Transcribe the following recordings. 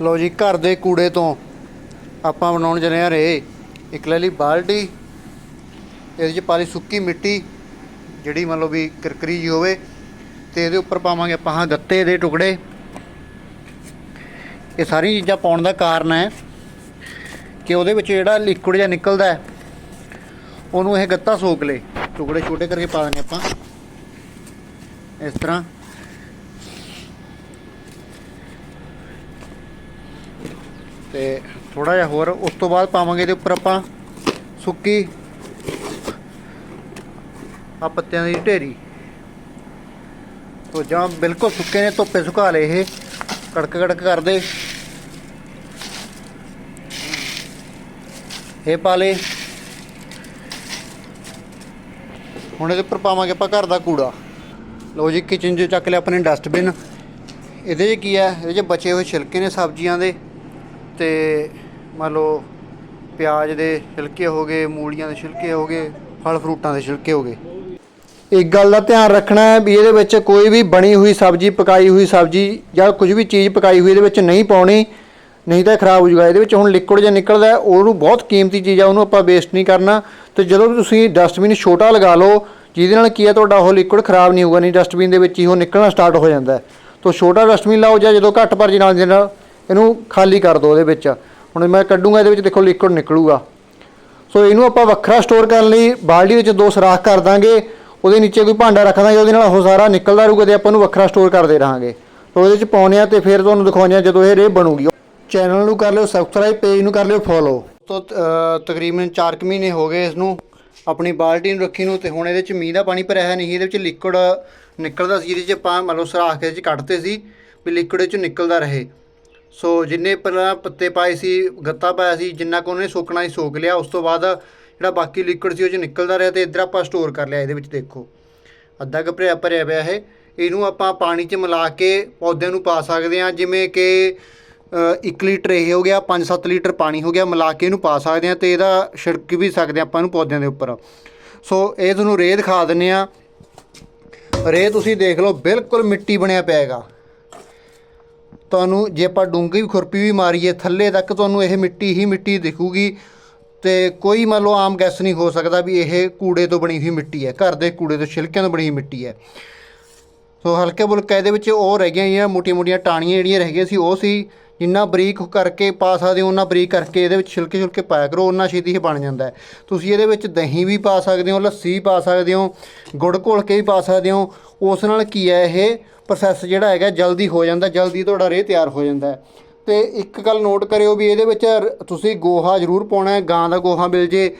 ਲਓ ਜੀ, ਘਰ ਦੇ ਕੂੜੇ ਤੋਂ ਆਪਾਂ ਬਣਾਉਣ ਜਾ ਰਹੇ ਹਾਂ ਰੇ ਇੱਕ ਲੈ ਲਈ ਬਾਲਟੀ, ਇਹਦੇ ਚ ਪਾ ਲਈ ਸੁੱਕੀ ਮਿੱਟੀ, ਜਿਹੜੀ ਮੰਨ ਲਓ ਵੀ ਕਰਕਰੀ ਜੀ ਹੋਵੇ, ਤੇ ਇਹਦੇ ਉੱਪਰ ਪਾਵਾਂਗੇ ਆਪਾਂ ਹਾਂ ਗੱਤੇ ਦੇ ਟੁਕੜੇ। ਇਹ ਸਾਰੀਆਂ ਚੀਜ਼ਾਂ ਪਾਉਣ ਦਾ ਕਾਰਨ ਹੈ ਕਿ ਉਹਦੇ ਵਿੱਚ ਜਿਹੜਾ ਲਿਕੁਇਡ ਜਿਹਾ ਨਿਕਲਦਾ ਉਹਨੂੰ ਇਹ ਗੱਤਾ ਸੋਕ ਲੇ। ਟੁਕੜੇ ਛੋਟੇ ਕਰਕੇ ਪਾ ਦਿੰਦੇ ਆਪਾਂ। ਇਸ ਤਰ੍ਹਾਂ। ਤੇ ਥੋੜਾ ਜਿਹਾ ਹੋਰ, ਉਸ ਤੋਂ ਬਾਅਦ ਪਾਵਾਂਗੇ ਇਹਦੇ ਉੱਪਰ ਆਪਾਂ ਸੁੱਕੀ ਆ ਪੱਤਿਆਂ ਦੀ ਢੇਰੀ। ਤੋ ਜਾਂ ਬਿਲਕੁਲ ਸੁੱਕੇ ਨੇ, ਧੁੱਪੇ ਸੁਕਾ ਲਏ ਇਹ, ਕੜਕ ਕੜਕ ਕਰਦੇ। ਇਹ ਪਾ ਲਏ। ਹੁਣ ਇਹਦੇ ਉੱਪਰ ਪਾਵਾਂਗੇ ਆਪਾਂ ਘਰ ਦਾ ਕੂੜਾ। ਲਓ ਜੀ ਕਿਚਨ 'ਚ ਚੱਕ ਲਿਆ ਆਪਣੇ ਡਸਟਬਿਨ ਇਹਦੇ 'ਚ ਕੀ ਹੈ? ਇਹਦੇ 'ਚ ਬਚੇ ਹੋਏ ਛਿਲਕੇ ਨੇ ਸਬਜ਼ੀਆਂ ਦੇ। ਤੇ ਮੰਨ ਲਓ ਪਿਆਜ਼ ਦੇ ਛਿਲਕੇ ਹੋ ਗਏ, ਮੂਲੀਆਂ ਦੇ ਛਿਲਕੇ ਹੋ ਗਏ, ਫਲ ਫਰੂਟਾਂ ਦੇ ਛਿਲਕੇ ਹੋ ਗਏ। ਇੱਕ ਗੱਲ ਦਾ ਧਿਆਨ ਰੱਖਣਾ ਹੈ ਵੀ ਇਹਦੇ ਵਿੱਚ ਕੋਈ ਵੀ ਬਣੀ ਹੋਈ ਸਬਜ਼ੀ, ਪਕਾਈ ਹੋਈ ਸਬਜ਼ੀ ਜਾਂ ਕੁਝ ਵੀ ਚੀਜ਼ ਪਕਾਈ ਹੋਈ ਇਹਦੇ ਵਿੱਚ ਨਹੀਂ ਪਾਉਣੀ, ਨਹੀਂ ਤਾਂ ਖਰਾਬ ਹੋ ਜਾਊਗਾ। ਇਹਦੇ ਵਿੱਚ ਹੁਣ ਲਿਕੁਇਡ ਜਿਹਾ ਨਿਕਲਦਾ ਉਹਨੂੰ ਬਹੁਤ ਕੀਮਤੀ ਚੀਜ਼ ਆ, ਉਹਨੂੰ ਆਪਾਂ ਵੇਸਟ ਨਹੀਂ ਕਰਨਾ। ਤੇ ਜਦੋਂ ਵੀ ਤੁਸੀਂ ਡਸਟਬਿਨ ਛੋਟਾ ਲਗਾ ਲਓ, ਜਿਹਦੇ ਨਾਲ ਕੀ ਹੈ ਤੁਹਾਡਾ ਉਹ ਲਿਕੁਇਡ ਖਰਾਬ ਨਹੀਂ ਹੋਊਗਾ, ਨਹੀਂ ਡਸਟਬਿਨ ਦੇ ਵਿੱਚ ਹੀ ਉਹ ਨਿਕਲਣਾ ਸਟਾਰਟ ਹੋ ਜਾਂਦਾ ਹੈ। ਤੋਂ ਛੋਟਾ ਡਸਟਬਿਨ ਲਾਓ ਜਾਂ ਜਦੋਂ ਘੱਟ ਭਰ ਨਾਲ ਦੇ ਨਾਲ ਇਹਨੂੰ ਖਾਲੀ ਕਰ ਦਿਓ ਉਹਦੇ ਵਿੱਚ। ਹੁਣ ਮੈਂ ਕੱਢੂੰਗਾ, ਇਹਦੇ ਵਿੱਚ ਦੇਖੋ ਲਿਕੁਇਡ ਨਿਕਲੂਗਾ। ਸੋ ਇਹਨੂੰ ਆਪਾਂ ਵੱਖਰਾ ਸਟੋਰ ਕਰਨ ਲਈ ਬਾਲਟੀ ਵਿੱਚ ਦੋ ਸੁਰਾਖ ਕਰ ਦਾਂਗੇ। ਉਹਦੇ ਨੀਚੇ ਕੋਈ ਭਾਂਡਾ ਰੱਖ ਦਾਂਗੇ, ਉਹਦੇ ਨਾਲ ਉਹ ਸਾਰਾ ਨਿਕਲਦਾ ਰਹੂਗਾ ਤੇ ਆਪਾਂ ਉਹਨੂੰ ਵੱਖਰਾ ਸਟੋਰ ਕਰਦੇ ਰਹਾਂਗੇ। ਸੋ ਉਹਦੇ ਵਿੱਚ ਪਾਉਂਦੇ ਆ ਤੇ ਫਿਰ ਤੁਹਾਨੂੰ ਦਿਖਾਉਂਦੇ ਆ ਜਦੋਂ ਇਹ ਰੇ ਬਣੂਗੀ। ਚੈਨਲ ਨੂੰ ਕਰ ਲਿਓ ਸਬਸਕ੍ਰਾਈਬ ਪੇਜ ਨੂੰ ਕਰ ਲਿਓ ਫੋਲੋ ਤੋਂ ਤਕਰੀਬਨ 4 ਕੁ ਮਹੀਨੇ ਹੋ ਗਏ ਇਸ ਨੂੰ ਆਪਣੀ ਬਾਲਟੀ ਨੂੰ ਰੱਖੀ ਨੂੰ ਤੇ ਹੁਣ ਇਹਦੇ ਚ ਮੀਂਹ ਦਾ ਪਾਣੀ ਭਰਿਆ ਹੈ ਨਹੀਂ ਇਹਦੇ ਵਿੱਚ ਲਿਕੁਇਡ ਨਿਕਲਦਾ ਸੀ ਜਿਹਦੇ ਚ ਆਪਾਂ ਮਤਲਬ ਲਓ ਸੁਰਾਖ ਦੇ ਵਿੱਚ ਕੱਢਦੇ ਸੀ ਵੀ ਲਿਕੁਇਡ ਚ ਨਿਕਲਦਾ ਰਹੇ। ਸੋ ਜਿੰਨੇ ਪਹਿਲਾਂ ਪੱਤੇ ਪਾਏ ਸੀ, ਗੱਤਾ ਪਾਇਆ ਸੀ, ਜਿੰਨਾ ਕੁ ਉਹਨੇ ਸੋਕਣਾ ਸੀ, ਸੋਕ ਲਿਆ। ਉਸ ਤੋਂ ਬਾਅਦ ਜਿਹੜਾ ਬਾਕੀ ਲਿਕੁਇਡ ਸੀ, ਉਹ ਚ ਨਿਕਲਦਾ ਰਿਹਾ ਤੇ ਇੱਧਰ ਆਪਾਂ ਸਟੋਰ ਕਰ ਲਿਆ, ਇਹਦੇ ਵਿੱਚ ਦੇਖੋ। ਅੱਧਾ ਕੁ ਭਰਿਆ ਭਰਿਆ ਪਿਆ ਇਹ। ਇਹਨੂੰ ਆਪਾਂ ਪਾਣੀ 'ਚ ਮਿਲਾ ਕੇ ਪੌਦਿਆਂ ਨੂੰ ਪਾ ਸਕਦੇ ਹਾਂ, ਜਿਵੇਂ ਕਿ 1 ਲੀਟਰ ਇਹ ਹੋ ਗਿਆ 5-7 ਲੀਟਰ ਪਾਣੀ ਹੋ ਗਿਆ, ਮਿਲਾ ਕੇ ਇਹਨੂੰ ਪਾ ਸਕਦੇ ਹਾਂ ਤੇ ਇਹਦਾ ਛਿੜਕ ਵੀ ਸਕਦੇ ਹਾਂ ਆਪਾਂ ਇਹਨੂੰ ਪੌਦਿਆਂ ਦੇ ਉੱਪਰ। ਸੋ ਇਹ ਤੁਹਾਨੂੰ ਰੇਹ ਦਿਖਾ ਦਿੰਨੇ ਆ ਰੇਹ ਤੁਸੀਂ ਦੇਖ ਲਓ, ਬਿਲਕੁਲ ਮਿੱਟੀ ਬਣਿਆ ਪਿਆ ਹੈਗਾ। ਤੁਹਾਨੂੰ ਜੇ ਆਪਾਂ ਡੂੰਘੀ ਖੁਰਪੀ ਵੀ ਮਾਰੀਏ, ਥੱਲੇ ਤੱਕ ਤੁਹਾਨੂੰ ਇਹ ਮਿੱਟੀ ਹੀ ਮਿੱਟੀ ਦਿਖੂਗੀ ਤੇ ਕੋਈ ਮੰਨ ਲਓ ਆਮ ਗੈਸ ਨਹੀਂ ਹੋ ਸਕਦਾ ਵੀ ਇਹ ਕੂੜੇ ਤੋਂ ਬਣੀ ਹੋਈ ਮਿੱਟੀ ਹੈ, ਘਰ ਦੇ ਕੂੜੇ ਤੋਂ ਛਿਲਕਿਆਂ ਤੋਂ ਬਣੀ ਹੋਈ ਮਿੱਟੀ ਹੈ। ਸੋ ਹਲਕੇ ਬੁਲਕਾ ਇਹਦੇ ਵਿੱਚ ਉਹ ਰਹਿ ਗਈਆਂ, ਜਿਹੜੀਆਂ ਮੋਟੀਆਂ ਮੋਟੀਆਂ ਟਾਣੀਆਂ ਜਿਹੜੀਆਂ ਰਹਿ ਗਈਆਂ ਸੀ, ਉਹ ਸੀ ਜਿੰਨਾ ਬਰੀਕ ਕਰਕੇ ਪਾ ਸਕਦੇ ਹੋ ਉਹਨਾਂ ਬਰੀਕ ਕਰਕੇ ਇਹਦੇ ਵਿੱਚ ਛਿਲਕੇ ਛਿਲਕੇ ਪਾਇਆ ਕਰੋ ਉਹਨਾਂ ਛੇਤੀ ਹੀ ਬਣ ਜਾਂਦਾ ਹੈ। ਤੁਸੀਂ ਇਹਦੇ ਵਿੱਚ ਦਹੀਂ ਵੀ ਪਾ ਸਕਦੇ ਹੋ, ਲੱਸੀ ਪਾ ਸਕਦੇ ਹੋ, ਗੁੜ ਘੋਲ ਕੇ ਵੀ ਪਾ ਸਕਦੇ ਹੋ। ਉਸ ਨਾਲ ਕੀ ਹੈ ਇਹ ਪ੍ਰੋਸੈਸ ਜਿਹੜਾ ਹੈਗਾ, ਜਲਦੀ ਹੋ ਜਾਂਦਾ, ਜਲਦੀ ਤੁਹਾਡਾ ਰੇਹ ਤਿਆਰ ਹੋ ਜਾਂਦਾ ਹੈ। ਤੇ ਇੱਕ ਗੱਲ ਨੋਟ ਕਰਿਓ ਵੀ ਇਹਦੇ ਵਿੱਚ ਰ- ਤੁਸੀਂ ਗੋਹਾ ਜ਼ਰੂਰ ਪਾਉਣਾ ਹੈ, ਗਾਂ ਦਾ ਗੋਹਾ ਮਿਲ ਜੇ,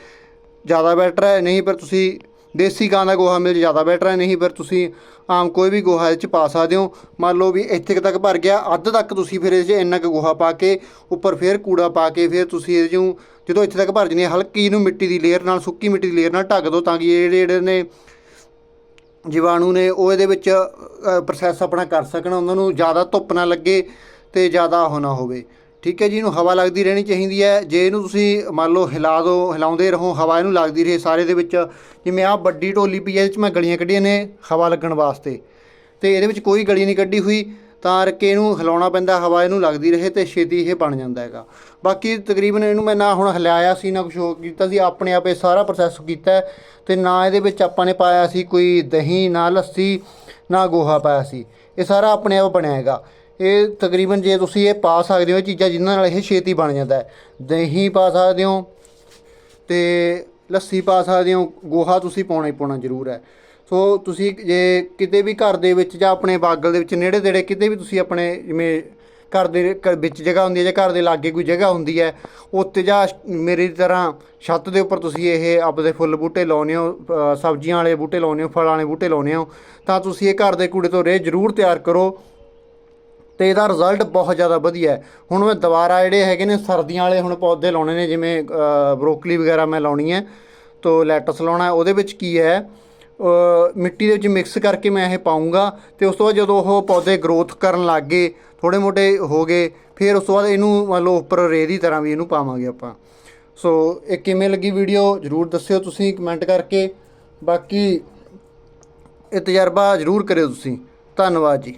ਜ਼ਿਆਦਾ ਬੈਟਰ ਹੈ, ਨਹੀਂ ਪਰ ਤੁਸੀਂ ਦੇਸੀ ਗਾਂ ਦਾ ਗੋਹਾ ਮਿਲ ਜ਼ਿਆਦਾ ਬੈਟਰ ਹੈ। ਨਹੀਂ ਪਰ ਤੁਸੀਂ ਆਮ ਕੋਈ ਵੀ ਗੋਹਾ ਇਹ ਚ ਪਾ ਸਕਦੇ ਹੋ। ਮੰਨ ਲਓ ਵੀ ਇੱਥੇ ਕੁ ਤੱਕ ਭਰ ਗਿਆ, ਅੱਧ ਤੱਕ ਤੁਸੀਂ ਫਿਰ ਇਹ 'ਚ ਇੰਨਾ ਕੁ ਗੋਹਾ ਪਾ ਕੇ, ਉੱਪਰ ਫਿਰ ਕੂੜਾ ਪਾ ਕੇ ਫਿਰ ਤੁਸੀਂ ਇਹ ਨੂੰ ਜਦੋਂ ਇੱਥੇ ਤੱਕ ਭਰ ਜਣੀ ਹਲਕੀ ਨੂੰ ਮਿੱਟੀ ਦੀ ਲੇਅਰ ਨਾਲ, ਸੁੱਕੀ ਮਿੱਟੀ ਦੀ ਲੇਅਰ ਨਾਲ ਢੱਕ ਦਿਓ ਤਾਂ ਕਿ ਇਹ ਜਿਹੜੇ ਨੇ ਜੀਵਾਣੂ ਨੇ, ਉਹ ਇਹਦੇ ਵਿੱਚ ਪ੍ਰੋਸੈਸ ਆਪਣਾ ਕਰ ਸਕਣ, ਉਹਨਾਂ ਨੂੰ ਜ਼ਿਆਦਾ ਧੁੱਪ ਨਾ ਲੱਗੇ ਤੇ ਜ਼ਿਆਦਾ ਉਹ ਨਾ ਹੋਵੇ। ਠੀਕ ਹੈ ਜੀ, ਇਹਨੂੰ ਹਵਾ ਲੱਗਦੀ ਰਹਿਣੀ ਚਾਹੀਦੀ ਹੈ। ਜੇ ਇਹਨੂੰ ਤੁਸੀਂ ਮੰਨ ਲਓ ਹਿਲਾ ਦਿਓ ਹਿਲਾਉਂਦੇ ਰਹੋ, ਹਵਾ ਇਹਨੂੰ ਲੱਗਦੀ ਰਹੇ ਸਾਰੇ ਦੇ ਵਿੱਚ। ਜਿਵੇਂ ਆਹ ਵੱਡੀ ਢੋਲੀ ਪਈ ਹੈ, ਇਹਦੇ ਵਿੱਚ ਮੈਂ ਗਲੀਆਂ ਕੱਢੀਆਂ ਨੇ ਹਵਾ ਲੱਗਣ ਵਾਸਤੇ। ਤੇ ਇਹਦੇ ਵਿੱਚ ਕੋਈ ਗਲੀ ਨਹੀਂ ਕੱਢੀ ਹੋਈ, ਤਾਂ ਕਰਕੇ ਇਹਨੂੰ ਹਿਲਾਉਣਾ ਪੈਂਦਾ, ਹਵਾ ਇਹਨੂੰ ਲੱਗਦੀ ਰਹੇ ਤੇ ਛੇਤੀ ਇਹ ਬਣ ਜਾਂਦਾ ਹੈਗਾ। ਬਾਕੀ ਤਕਰੀਬਨ ਇਹਨੂੰ ਮੈਂ ਨਾ ਹੁਣ ਹਿਲਾਇਆ ਸੀ, ਨਾ ਕੁਛ ਹੋਰ ਕੀਤਾ ਸੀ, ਆਪਣੇ ਆਪ ਇਹ ਸਾਰਾ ਪ੍ਰੋਸੈਸ ਕੀਤਾ ਹੈ। ਤੇ ਨਾ ਇਹਦੇ ਵਿੱਚ ਆਪਾਂ ਨੇ ਪਾਇਆ ਸੀ ਕੋਈ ਦਹੀਂ, ਨਾ ਲੱਸੀ, ਨਾ ਗੋਹਾ ਪਾਇਆ ਸੀ। ਇਹ ਸਾਰਾ ਆਪਣੇ ਆਪ ਬਣਿਆ ਹੈਗਾ। ਇਹ ਤਕਰੀਬਨ ਜੇ ਤੁਸੀਂ ਇਹ ਪਾ ਸਕਦੇ ਹੋ ਇਹ ਚੀਜ਼ਾਂ ਜਿਨ੍ਹਾਂ ਨਾਲ ਇਹ ਛੇਤੀ ਬਣ ਜਾਂਦਾ ਹੈ। ਦਹੀਂ ਪਾ ਸਕਦੇ ਹੋ ਤੇ ਲੱਸੀ ਪਾ ਸਕਦੇ ਹੋ, ਗੋਹਾ ਤੁਸੀਂ ਪਾਉਣਾ ਹੀ ਪਾਉਣਾ ਜ਼ਰੂਰ ਹੈ। ਸੋ ਤੁਸੀਂ ਜੇ ਕਿਤੇ ਵੀ ਘਰ ਦੇ ਵਿੱਚ ਜਾਂ ਆਪਣੇ ਬਾਗਲ ਦੇ ਵਿੱਚ ਨੇੜੇ ਤੇੜੇ ਕਿਤੇ ਵੀ ਤੁਸੀਂ ਆਪਣੇ ਜਿਵੇਂ ਘਰ ਦੇ ਘਰ ਵਿੱਚ ਜਗ੍ਹਾ ਹੁੰਦੀ ਹੈ ਜਾਂ ਘਰ ਦੇ ਲਾਗੇ ਕੋਈ ਜਗ੍ਹਾ ਹੁੰਦੀ ਹੈ ਉੱਤੇ ਜਾਂ ਮੇਰੀ ਤਰ੍ਹਾਂ ਛੱਤ ਦੇ ਉੱਪਰ ਤੁਸੀਂ ਇਹ ਆਪਦੇ ਫੁੱਲ ਬੂਟੇ ਲਾਉਨੇ ਹੋ ਸਬਜ਼ੀਆਂ ਵਾਲੇ ਬੂਟੇ ਲਾਉਨੇ ਹੋ, ਫਲਾਂ ਵਾਲੇ ਬੂਟੇ ਲਾਉਨੇ ਹੋ, ਤਾਂ ਤੁਸੀਂ ਇਹ ਘਰ ਦੇ ਕੂੜੇ ਤੋਂ ਰੇਹ ਜ਼ਰੂਰ ਤਿਆਰ ਕਰੋ। ਤੇ ਇਹਦਾ ਰਿਜ਼ਲਟ ਬਹੁਤ ਜ਼ਿਆਦਾ ਵਧੀਆ ਹੈ। ਹੁਣ ਮੈਂ ਦੁਬਾਰਾ ਜਿਹੜੇ ਹੈਗੇ ਨੇ ਸਰਦੀਆਂ ਵਾਲੇ ਹੁਣ ਪੌਦੇ ਲਾਉਣੇ ਨੇ, ਜਿਵੇਂ ਬਰੋਕਲੀ ਵਗੈਰਾ ਮੈਂ ਲਾਉਣੀ ਹੈ। ਤੋ ਲੈਟਸ ਲਾਉਣਾ ਉਹਦੇ ਵਿੱਚ ਕੀ ਹੈ ਮਿੱਟੀ ਦੇ ਵਿੱਚ ਮਿਕਸ ਕਰਕੇ ਮੈਂ ਇਹ ਪਾਉਂਗਾ ਤੇ ਉਸ ਤੋਂ ਬਾਅਦ ਜਦੋਂ ਉਹ ਪੌਦੇ ਗਰੋਥ ਕਰਨ ਲੱਗ ਗਏ ਥੋੜੇ ਮੋਟੇ ਹੋ ਗਏ, ਫਿਰ ਉਸ ਤੋਂ ਬਾਅਦ ਇਹਨੂੰ ਮੰਨ ਲਓ ਉੱਪਰ ਰੇ ਦੀ ਤਰ੍ਹਾਂ ਵੀ ਇਹਨੂੰ ਪਾਵਾਂਗੇ ਆਪਾਂ। ਸੋ ਇਹ ਕਿਵੇਂ ਲੱਗੀ ਵੀਡੀਓ ਜਰੂਰ ਦੱਸਿਓ ਤੁਸੀਂ ਕਮੈਂਟ ਕਰਕੇ। ਬਾਕੀ ਇਹ ਤਜਰਬਾ ਜਰੂਰ ਕਰਿਓ ਤੁਸੀਂ। ਧੰਨਵਾਦ ਜੀ।